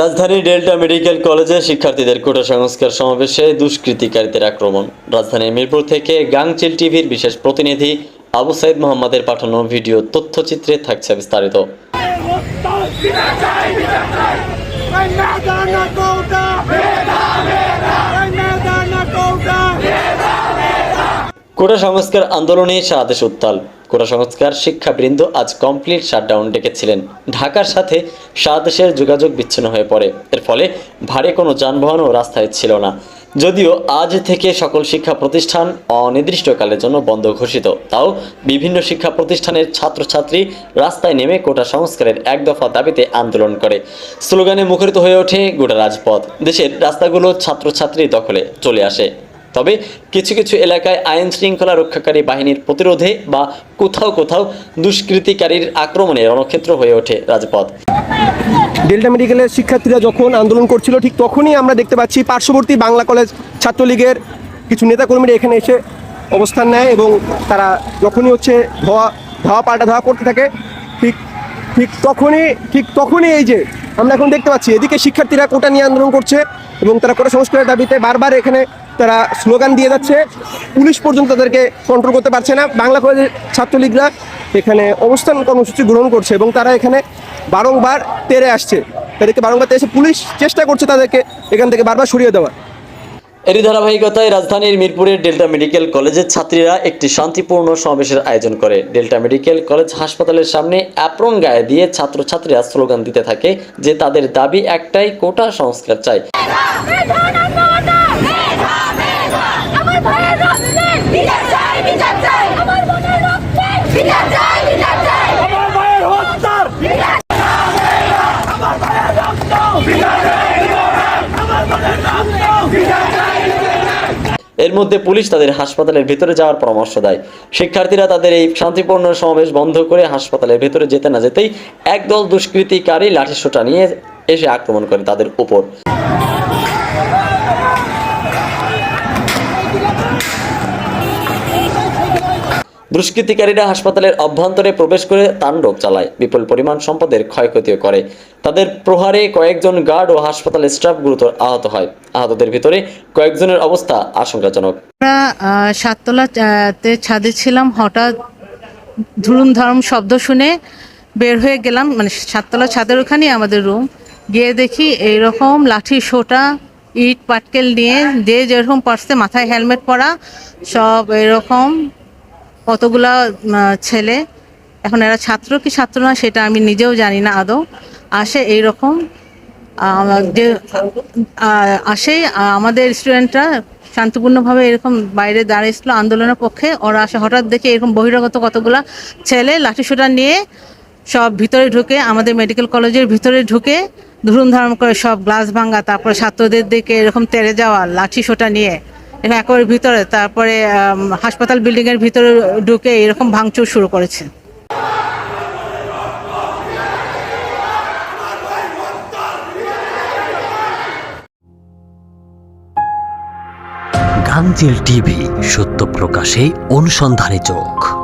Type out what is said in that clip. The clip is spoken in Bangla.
রাজধানীর ডেল্টা মেডিকেল কলেজে শিক্ষার্থীদের কোটা সংস্কার সমাবেশে দুষ্কৃতিকারীদের আক্রমণ। রাজধানীর মিরপুর থেকে গাংচিল টিভির বিশেষ প্রতিনিধি আবু সাইদ মোহাম্মদের পাঠানো ভিডিও তথ্যচিত্রে থাকছে বিস্তারিত। কোটা সংস্কার আন্দোলনে সারাদেশ উত্তাল কোটা সংস্কার শিক্ষাবৃন্দ আজ কমপ্লিট শাটডাউন ডেকেছিলেন। ঢাকার সাথে সারা দেশের যোগাযোগ বিচ্ছিন্ন হয়ে পড়ে। এর ফলে ভারী কোনো যানবাহনও রাস্তায় ছিল না। যদিও আজ থেকে সকল শিক্ষা প্রতিষ্ঠান অনির্দিষ্টকালের জন্য বন্ধ ঘোষিত। তাও বিভিন্ন শিক্ষা প্রতিষ্ঠানের ছাত্রছাত্রী রাস্তায় নেমে কোটা সংস্কারের এক দফা দাবিতে আন্দোলন করে। স্লোগানে মুখরিত হয়ে ওঠে গোটা রাজপথ। দেশের রাস্তাগুলো ছাত্রছাত্রী দখলে চলে আসে। তবে কিছু কিছু এলাকায় আইন শৃঙ্খলা রক্ষাকারী বাহিনীর প্রতিরোধে বা কোথাও কোথাও দুষ্কৃতিকারীর আক্রমণে রণক্ষেত্র হয়ে ওঠে রাজপথ। ডেল্টা মেডিকেলের শিক্ষার্থীরা যখন আন্দোলন করছিল, ঠিক তখনই আমরা দেখতে পাচ্ছি পার্শ্ববর্তী বাংলা কলেজ ছাত্রলীগের কিছু নেতাকর্মীরা এখানে এসে অবস্থান নেয় এবং তারা যখনই হচ্ছে ধোয়া ধোয়া পাল্টা ধোয়া করতে থাকে, ঠিক ঠিক তখনই ঠিক তখনই এই যে আমরা এখন দেখতে পাচ্ছি, এদিকে শিক্ষার্থীরা কোটা নিয়ে আন্দোলন করছে এবং তারা কোটা সংস্কারের দাবিতে বারবার এখানে তারা স্লোগান দিয়ে যাচ্ছে। পুলিশ পর্যন্ত তাদেরকে কন্ট্রোল করতে পারছে না। বাংলা কলেজের ছাত্রলীগরা এখানে অবস্থান কর্মসূচি গ্রহণ করছে এবং তারা এখানে বারংবার তেরে আসছে। তাদেরকে বারংবার তেরে এসে পুলিশ চেষ্টা করছে তাদেরকে এখান থেকে বারবার সরিয়ে দেওয়ার। এরই ধারাবাহিকতায় রাজধানীর মিরপুরের ডেল্টা মেডিকেল কলেজের ছাত্রীরা একটি শান্তিপূর্ণ সমাবেশের আয়োজন করে। ডেল্টা মেডিকেল কলেজ হাসপাতালের সামনে অ্যাপ্রন গায়ে দিয়ে ছাত্রছাত্রীরা স্লোগান দিতে থাকে যে তাদের দাবি একটাই কোটা সংস্কার চাই। এর মধ্যে পুলিশ তাদের হাসপাতালের ভেতরে যাওয়ার পরামর্শ দেয়। শিক্ষার্থীরা তাদের এই শান্তিপূর্ণ সমাবেশ বন্ধ করে হাসপাতালের ভেতরে যেতে না যেতেই একদল দুষ্কৃতিকারী লাঠিসোঁটা নিয়ে এসে আক্রমণ করে তাদের উপর। দুষ্কৃতিকারীরা হাসপাতালের অভ্যন্তরে প্রবেশ করে তাণ্ডব চালায়। বিপুল পরিমাণ সম্পদের ক্ষয়ক্ষতিও করে। তাদের প্রহারে কয়েকজন গার্ড ও হাসপাতালের স্টাফ গুরুতর আহত হয়। আহতদের ভিতরে কয়েকজনের অবস্থা আশঙ্কাজনক। আমরা আহ, সাততলা তে ছাদে ছিলাম। হঠাৎ ধুরুম ধরম শব্দ শুনে বের হয়ে গেলাম। মানে সাততলা ছাদের ওখানে আমাদের রুম গিয়ে দেখি এইরকম লাঠি সোটা ইট পাটকেল নিয়ে যে যেরকম পারছে মাথায় হেলমেট পরা সব এরকম কতগুলা ছেলে? এখন এরা ছাত্র কি ছাত্র না সেটা আমি নিজেও জানি না আদৌ। আসে এইরকম। আহ, যে আসে আমাদের স্টুডেন্টরা শান্তিপূর্ণভাবে এরকম বাইরে দাঁড়িয়েছিল আন্দোলনের পক্ষে। ওরা আসে হঠাৎ দেখে এরকম বহিরাগত কতগুলা ছেলে লাঠিসোঁটা নিয়ে সব ভিতরে ঢুকে আমাদের মেডিকেল কলেজের ভিতরে ঢুকে ধুরুম ধারণ করে সব গ্লাস ভাঙা তারপরে ছাত্রদের দিকে এরকম তেড়ে যাওয়া লাঠি সোটা নিয়ে। একেবারে ভিতরে, তারপরে হাসপাতাল হাসপাতাল বিল্ডিংয়ের ভিতরে ঢুকে এরকম ভাঙচুর শুরু করেছে। গাঙ্গেল টিভি, সত্য প্রকাশে, অনুসন্ধানী চোখ।